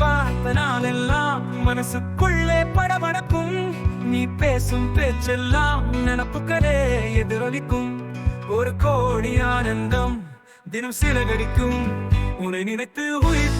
பார்த்த நாளெல்லாம் மனசுக்குள்ளே படபடக்கும். நீ பேசும் பேச்செல்லாம் நினப்புக்களே எதிரொலிக்கும். ஒரு கோடி ஆனந்தம் தினம் சிலகடிக்கும். உன்னை நினைத்து உயிர்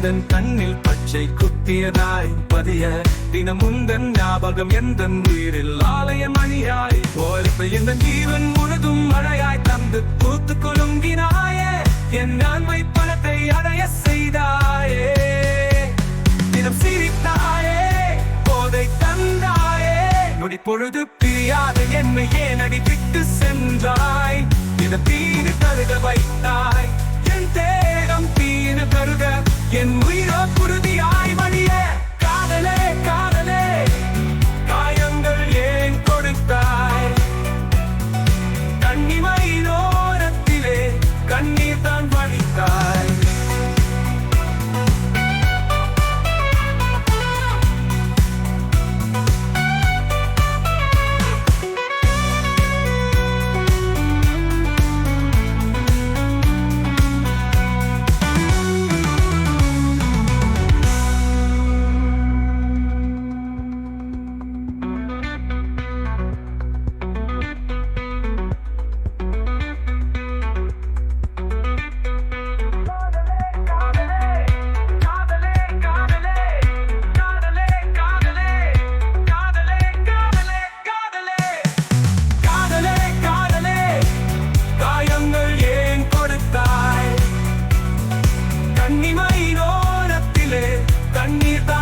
எந்தன் கண்ணில் பச்சை குத்தியதாய் பதிய தினமுந்தன் ஞாபகம் எந்தன் உயிரில் ஆலயம் அணியாய். ஓர்ப்பு எந்த ஜீவன் முழுதும் மழையாய் தந்து பூத்து குலுங்கினாயே. என் ஆண்மை பணத்தை அடைய செய்தாயே. தினம் சிரித்தாயே போதை தந்தாயே. நொடி பொழுது பிரியாத என்னை ஏன் அடி விட்டு சென்றாய்? இத தீனு தருக வைத்தாய். need